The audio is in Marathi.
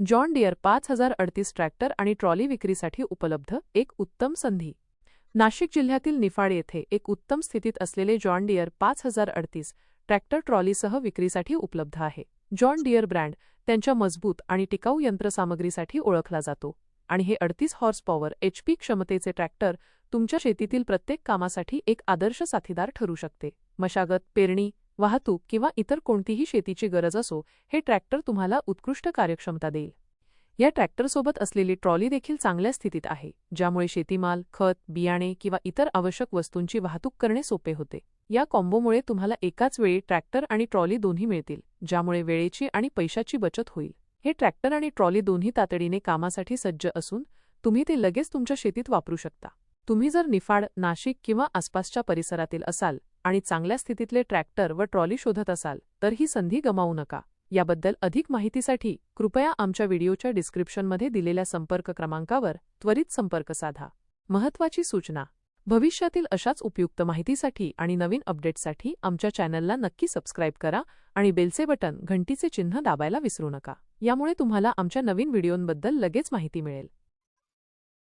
जॉन डिअर पाच हजार अडतीस ट्रॅक्टर आणि ट्रॉली विक्रीसाठी उपलब्ध एक उत्तम संधी. नाशिक जिल्ह्यातील निफाड येथे एक उत्तम स्थितीत असलेले जॉन डिअर पाच हजार अडतीस ट्रॅक्टर ट्रॉलीसह विक्रीसाठी उपलब्ध आहे. जॉन डिअर ब्रँड त्यांच्या मजबूत आणि टिकाऊ यंत्रसामग्रीसाठी ओळखला जातो आणि हे अडतीस हॉर्स पॉवर एचपी क्षमतेचे ट्रॅक्टर तुमच्या शेतीतील प्रत्येक कामासाठी एक आदर्श साथीदार ठरू शकते. मशागत पेरणी वाहतूक किंवा इतर कोणतीही शेतीची गरज असो हे ट्रॅक्टर तुम्हाला उत्कृष्ट कार्यक्षमता देईल. या ट्रॅक्टरसोबत असलेली ट्रॉली देखील चांगल्या स्थितीत आहे ज्यामुळे शेतीमाल खत बियाणे किंवा इतर आवश्यक वस्तूंची वाहतूक करणे सोपे होते. या कॉम्बोमुळे तुम्हाला एकाच वेळी ट्रॅक्टर आणि ट्रॉली दोन्ही मिळतील ज्यामुळे वेळेची आणि पैशाची बचत होईल. हे ट्रॅक्टर आणि ट्रॉली दोन्ही तातडीने कामासाठी सज्ज असून तुम्ही ते लगेच तुमच्या शेतीत वापरू शकता. तुम्ही जर निफाड नाशिक किंवा आसपासच्या परिसरातील असाल आणि चांगल्या स्थितीतले ट्रॅक्टर व ट्रॉली शोधत असाल तर ही संधी गमावू नका. याबद्दल अधिक माहितीसाठी कृपया आमच्या व्हिडिओच्या डिस्क्रिप्शनमध्ये दिलेल्या संपर्क क्रमांकावर त्वरित संपर्क साधा. महत्त्वाची सूचना. भविष्यातील अशाच उपयुक्त माहितीसाठी आणि नवीन अपडेट्ससाठी आमच्या चॅनलला नक्की सबस्क्राईब करा आणि बेलचे बटन घंटीचे चिन्ह दाबायला विसरू नका. यामुळे तुम्हाला आमच्या नवीन व्हिडिओंबद्दल लगेच माहिती मिळेल.